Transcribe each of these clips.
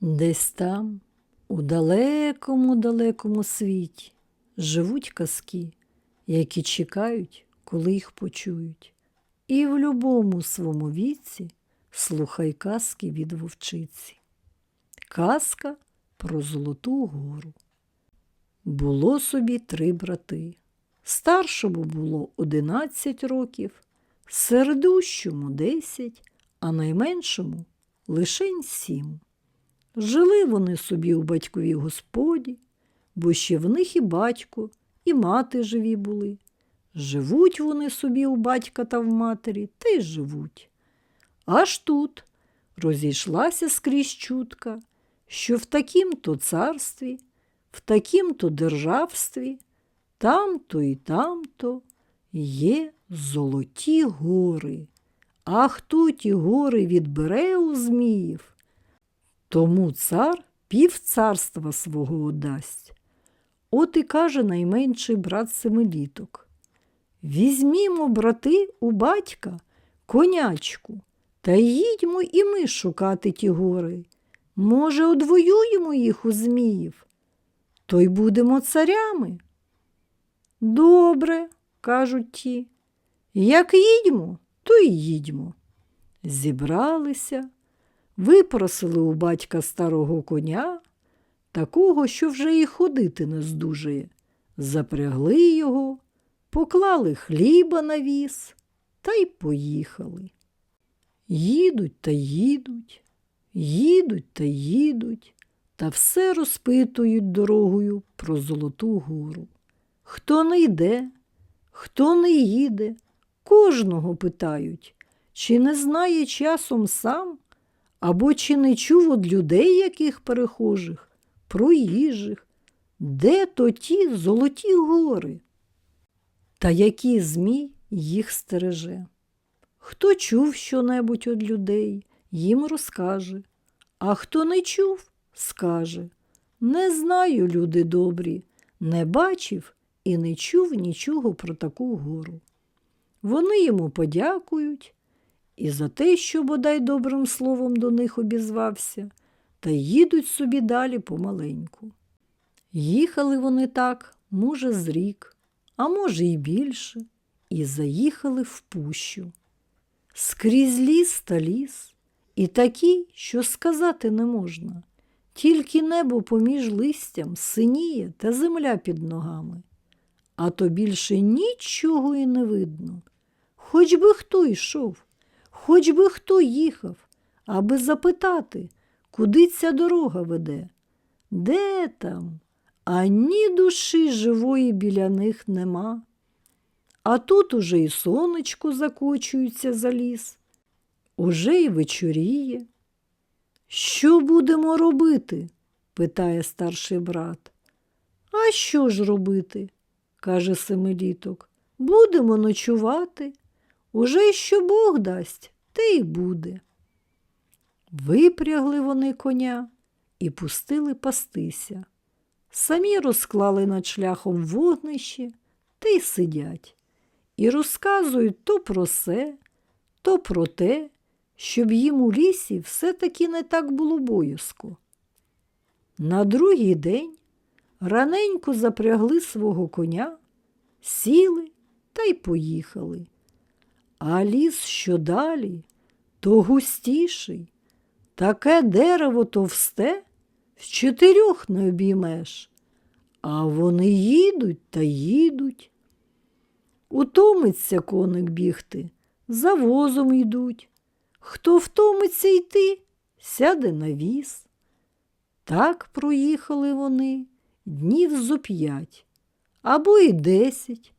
Десь там, у далекому далекому світі, живуть казки, які чекають, коли їх почують. І в любому своєму віці слухай казки від вовчиці. Казка про Золоту гору. Було собі три брати. Старшому було одинадцять років, середущому десять, а найменшому лишень сім. Жили вони собі у батьковій господі, бо ще в них і батько, і мати живі були. Живуть вони собі у батька та в матері, та й живуть. Аж тут розійшлася скрізь чутка, що в такім-то царстві, в такім-то державстві, там-то і там-то є золоті гори. А хто ті гори відбере у Зміїв, тому цар півцарства свого одасть. От і каже найменший брат Семиліток. Візьмімо, брати, у батька конячку, та їдьмо і ми шукати ті гори. Може, одвоюємо їх у Зміїв, то й будемо царями. Добре, кажуть ті. Як їдьмо, то й їдьмо. Зібралися, випросили у батька старого коня, такого, що вже і ходити не здужує. Запрягли його, поклали хліба на віз та й поїхали. Їдуть та їдуть, їдуть та їдуть, та все розпитують дорогою про Золоту гору. Хто не йде, хто не їде, кожного питають, чи не знає часом сам, або чи не чув од людей яких перехожих, проїжджих, де то ті золоті гори, та який змій їх стереже. Хто чув щонебудь од людей, їм розкаже, а хто не чув, скаже. Не знаю, люди добрі, не бачив і не чув нічого про таку гору. Вони йому подякують і за те, що бодай добрим словом до них обізвався, та їдуть собі далі помаленьку. Їхали вони так, може, з рік, а може, і більше, і заїхали в пущу. Скрізь ліс та ліс, і такі, що сказати не можна, тільки небо поміж листям синіє та земля під ногами, а то більше нічого і не видно. Хоч би хто йшов, хоч би хто їхав, аби запитати, куди ця дорога веде. Де там? Ані душі живої біля них нема. А тут уже і сонечко закочується за ліс, уже й вечоріє. Що будемо робити? питає старший брат. А що ж робити? каже Семиліток. Будемо ночувати. Уже що Бог дасть, те й буде. Випрягли вони коня і пустили пастися. Самі розклали над шляхом вогнище та й сидять, і розказують то про се, то про те, щоб їм у лісі все-таки не так було боязко. На другий день раненько запрягли свого коня, сіли та й поїхали. А ліс що далі, то густіший, таке дерево товсте, з чотирьох не обіймеш, а вони їдуть та їдуть. Утомиться коник бігти, за возом йдуть. Хто втомиться йти, сяде на віз. Так проїхали вони днів зо п'ять або й десять.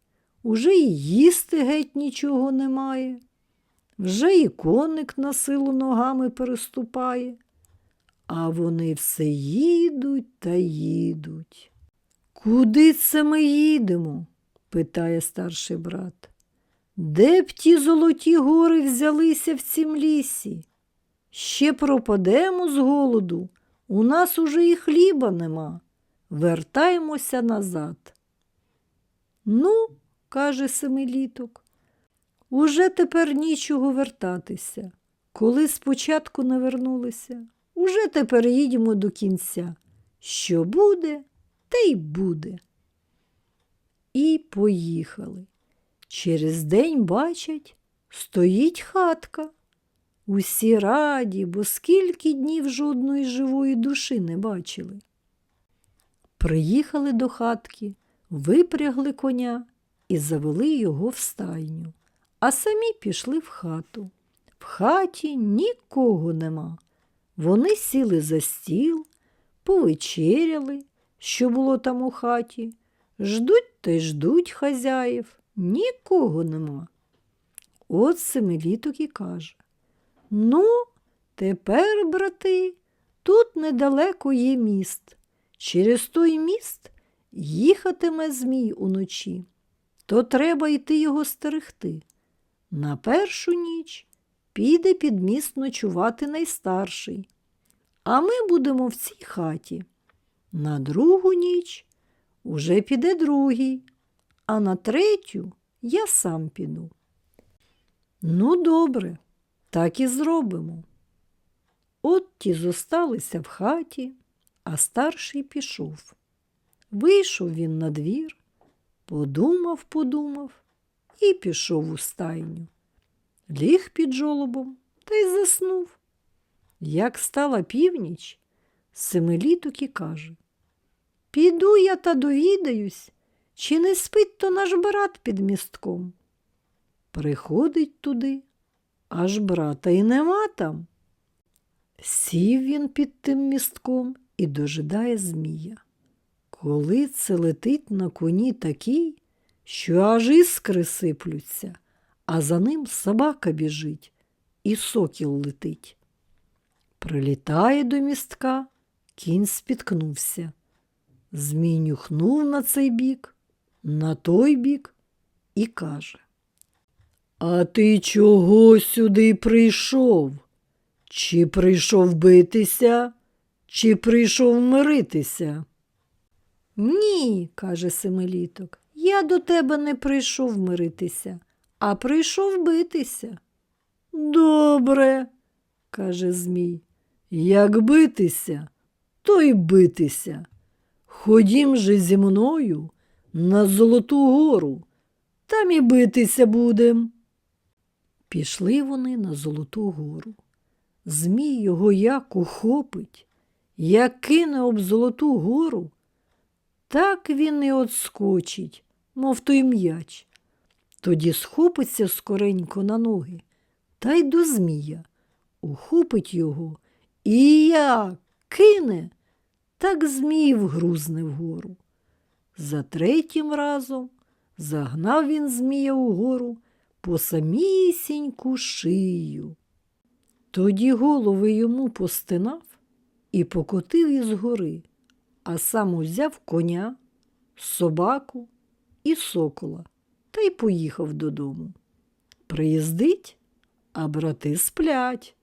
Уже і їсти геть нічого немає. Вже і коник на силу ногами переступає, а вони все їдуть та їдуть. Куди це ми їдемо? питає старший брат. Де б ті золоті гори взялися в цім лісі? Ще пропадемо з голоду, у нас уже і хліба нема. Вертаймося назад. Ну, каже Семиліток, уже тепер нічого вертатися. Коли спочатку не вернулися, Уже тепер їдемо до кінця. Що буде, те й буде. І поїхали. Через день бачать, стоїть хатка. Усі раді, бо скільки днів жодної живої душі не бачили. Приїхали до хатки, випрягли коня і завели його в стайню, а самі пішли в хату. В хаті нікого нема. Вони сіли за стіл, повечеряли, що було там у хаті. Ждуть та й ждуть хазяїв, нікого нема. От семиліток і каже Ну, тепер, брати, тут недалеко є міст. Через той міст їхатиме Змій уночі, то треба йти його стерегти. На першу ніч піде під міст ночувати найстарший, а ми будемо в цій хаті. На другу ніч уже піде другий, а на третю я сам піду. Ну, добре, так і зробимо. От ті зосталися в хаті, а старший пішов. Вийшов він на двір, подумав, подумав і пішов у стайню. Ліг під жолобом та й заснув. Як стала північ, семиліток і каже Піду я та довідаюсь, чи не спить то наш брат під містком. Приходить туди, аж брата й нема там. Сів він під тим містком і дожидає Змія. Коли це летить на коні такий, що аж іскри сиплються, а за ним собака біжить і сокіл летить. Прилітає до містка, кінь спіткнувся. Змій нюхнув на цей бік, на той бік і каже А ти чого сюди прийшов? Чи прийшов битися, чи прийшов миритися? Ні, каже Семиліток, я до тебе не прийшов миритися, а прийшов битися. Добре, каже Змій, як битися, то й битися. Ходім же зі мною на Золоту гору, там і битися будем. Пішли вони на Золоту гору. Змій його як ухопить, як кине об Золоту гору, так він і отскочить, мов той м'яч. Тоді схопиться скоренько на ноги та й до Змія, ухопить його і як кине, так Змій вгрузне вгору. За третім разом загнав він Змія угору по самісіньку шию. Тоді голови йому постинав і покотив із гори, а сам узяв коня, собаку і сокола та й поїхав додому. Приїздить, а брати сплять.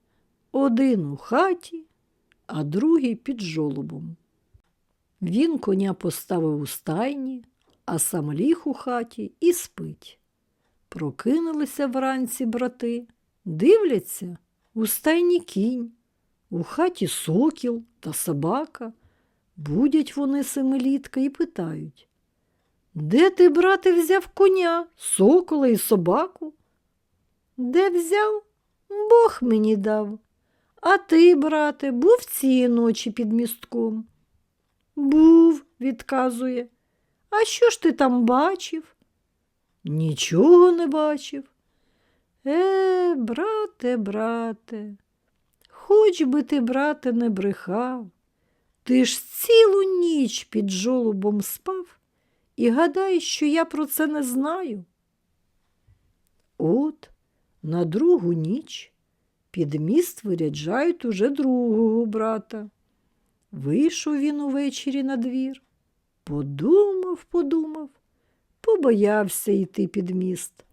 Один у хаті, а другий під жолобом. Він коня поставив у стайні, а сам ліг у хаті і спить. Прокинулися вранці брати, дивляться у стайні кінь, у хаті сокіл та собака. Будять вони семилітка і питають Де ти, брате, взяв коня, сокола і собаку? Де взяв? Бог мені дав. А ти, брате, був цієї ночі під містком? Був, відказує. А що ж ти там бачив? Нічого не бачив. Е, брате, брате, хоч би ти, брате, не брехав. Ти ж цілу ніч під жолобом спав і гадаєш, що я про це не знаю. От на другу ніч під міст виряджають уже другого брата. Вийшов він увечері на двір, подумав, подумав, побоявся йти під міст,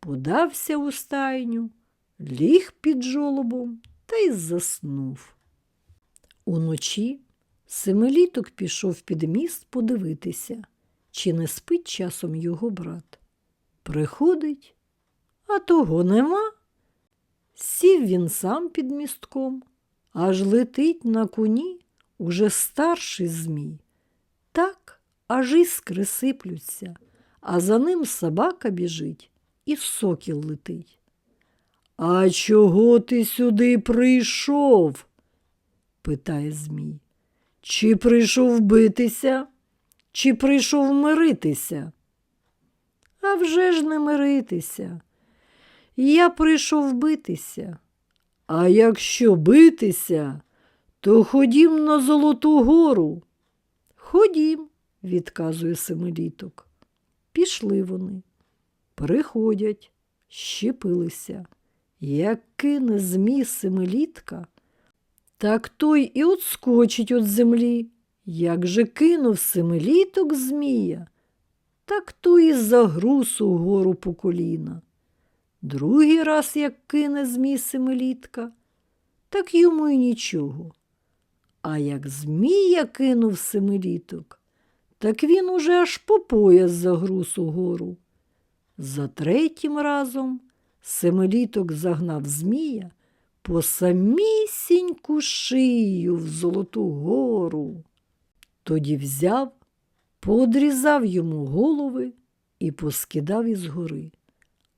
подався у стайню, ліг під жолобом та й заснув. Уночі семиліток пішов під міст подивитися, чи не спить часом його брат. Приходить, а того нема. Сів він сам під містком, аж летить на коні уже старший змій. Так аж іскри сиплються, а за ним собака біжить і сокіл летить. А чого ти сюди прийшов? питає Змій. Чи прийшов битися, чи прийшов миритися? А вже ж не миритися. Я прийшов битися. А якщо битися, то ходім на Золоту гору. Ходім, відказує семиліток. Пішли вони. Приходять, щепилися. Як кине змій семилітка, так той і отскочить від землі. Як же кинув семиліток змія, так той і загруз гору по коліна. Другий раз, як кине змій семилітка, так йому й нічого. А як змія кинув семиліток, так він уже аж по пояс загруз угору. За третім разом семиліток загнав змія по самісіньку шию в Золоту гору. Тоді взяв, поодрізав йому голови і поскидав із гори,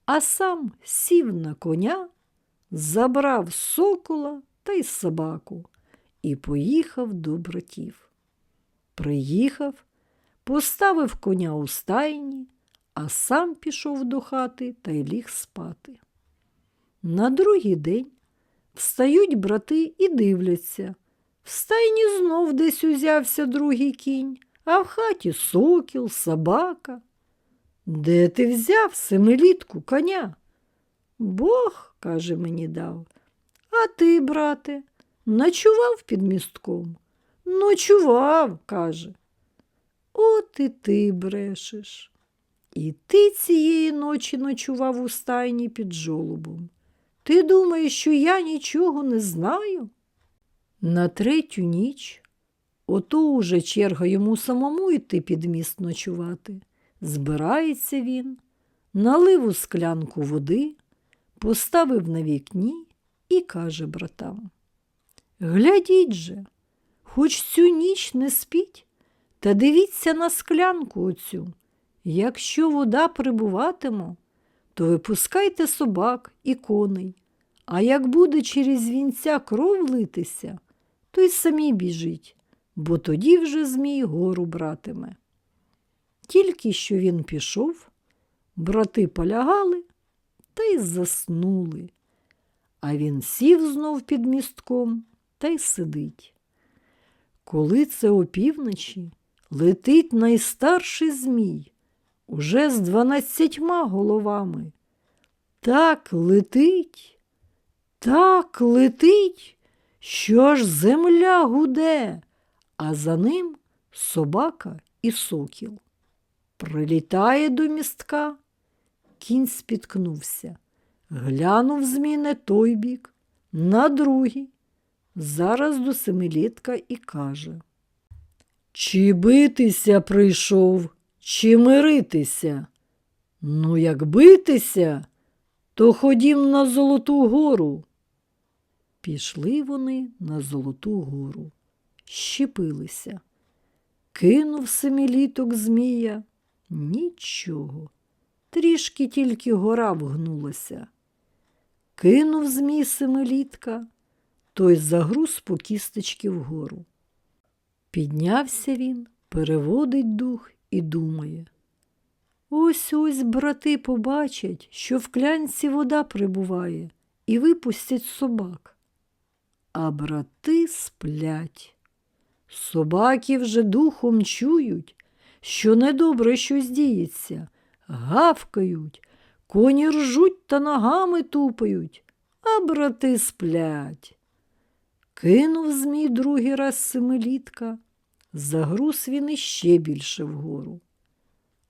а сам сів на коня, забрав сокола та й собаку і поїхав до братів. Приїхав, поставив коня у стайні, а сам пішов до хати та й ліг спати. На другий день встають брати і дивляться. В стайні знов десь узявся другий кінь, а в хаті сокіл, собака. Де ти взяв семилітку коня? Бог, каже, мені дав. А ти, брате, ночував під містком? Ночував, каже. От і ти брешеш. І ти цієї ночі ночував у стайні під жолобом. Ти думаєш, що я нічого не знаю? На третю ніч ото уже черга йому самому йти під міст ночувати. Збирається він, налив у склянку води, поставив на вікні і каже братам. Глядіть же, хоч цю ніч не спіть, та дивіться на склянку оцю. Якщо вода прибуватиме, то випускайте собак і коней, а як буде через вінця кров литися, то й самі біжіть, бо тоді вже Змій гору братиме. Тільки що він пішов, брати полягали та й заснули, а він сів знов під містком та й сидить. Коли це опівночі летить найстарший Змій, уже з дванадцятьма головами. Так летить, так летить, що аж земля гуде, а за ним собака і сокіл. Прилітає до містка, кінь спіткнувся, глянув змій на той бік, на другий, зараз до семилітка і каже. Чи битися прийшов, чи миритися? Ну, як битися, то ходім на Золоту гору. Пішли вони на Золоту гору, щепилися. Кинув семиліток змія. Нічого. Трішки тільки гора вгнулася. Кинув змій семилітка, той загруз по кісточки вгору. Піднявся він, переводить дух і думає. Ось ось брати побачать, що в клянці вода прибуває, і випустять собак. А брати сплять. Собаки вже духом чують, що недобре щось діється, гавкають, коні ржуть та ногами тупають, а брати сплять. Кинув змій другий раз семилітка, загруз він іще більше вгору.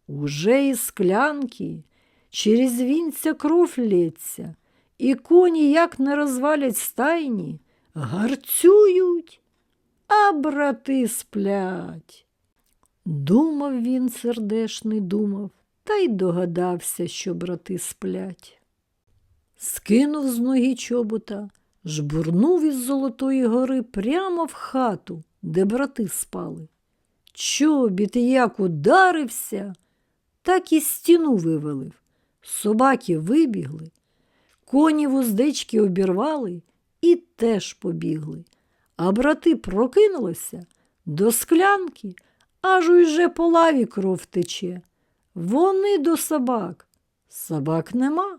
Уже із склянки через вінця кров лється, і коні, як не розвалять стайні, гарцюють, а брати сплять. Думав він сердешний, думав, та й догадався, що брати сплять. Скинув з ноги чобота, жбурнув із Золотої гори прямо в хату, де брати спали. Чобіт як ударився, так і стіну вивалив. Собаки вибігли, коні вуздечки обірвали і теж побігли. А брати прокинулися до склянки, аж уже по лаві кров тече. Вони до собак. Собак нема.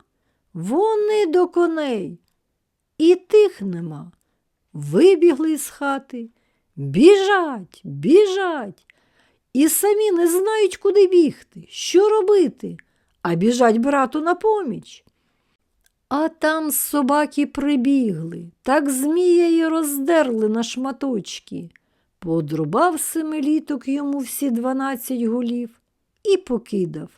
Вони до коней. І тих нема. Вибігли з хати. Біжать, біжать. І самі не знають, куди бігти, що робити, а біжать брату на поміч. А там собаки прибігли, так змія й роздерли на шматочки. Подрубав семиліток йому всі дванадцять голів і покидав,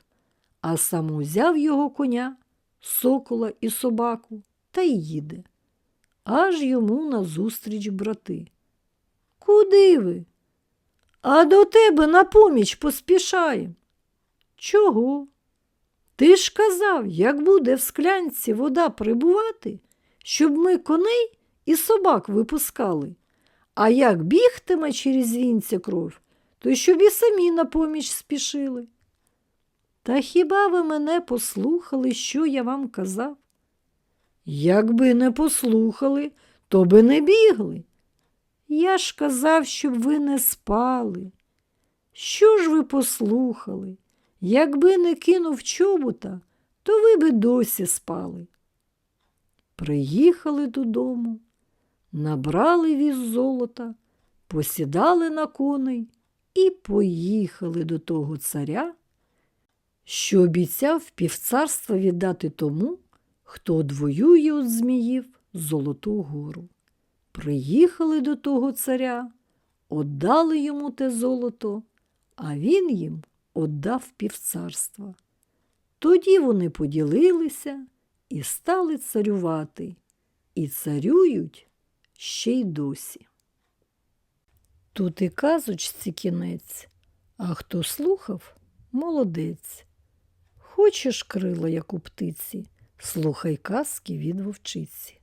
а сам узяв його коня, сокола і собаку та й їде. Аж йому назустріч брати. Куди ви? А до тебе на поміч поспішаєм. Чого? Ти ж казав, як буде в склянці вода прибувати, щоб ми коней і собак випускали. А як бігтиме через вінця кров, то щоб і самі на поміч спішили. Та хіба ви мене послухали, що я вам казав? Якби не послухали, то би не бігли. Я ж казав, щоб ви не спали. Що ж ви послухали? Якби не кинув чобота, то ви би досі спали. Приїхали додому, набрали віз золота, посідали на коней і поїхали до того царя, що обіцяв півцарства віддати тому, хто одвоює від зміїв Золоту гору. Приїхали до того царя, отдали йому те золото, а він їм отдав півцарства. Тоді вони поділилися і стали царювати, і царюють ще й досі. Тут і казочці кінець, а хто слухав молодець. Хочеш крила, як у птиці, слухай казки від вовчиці.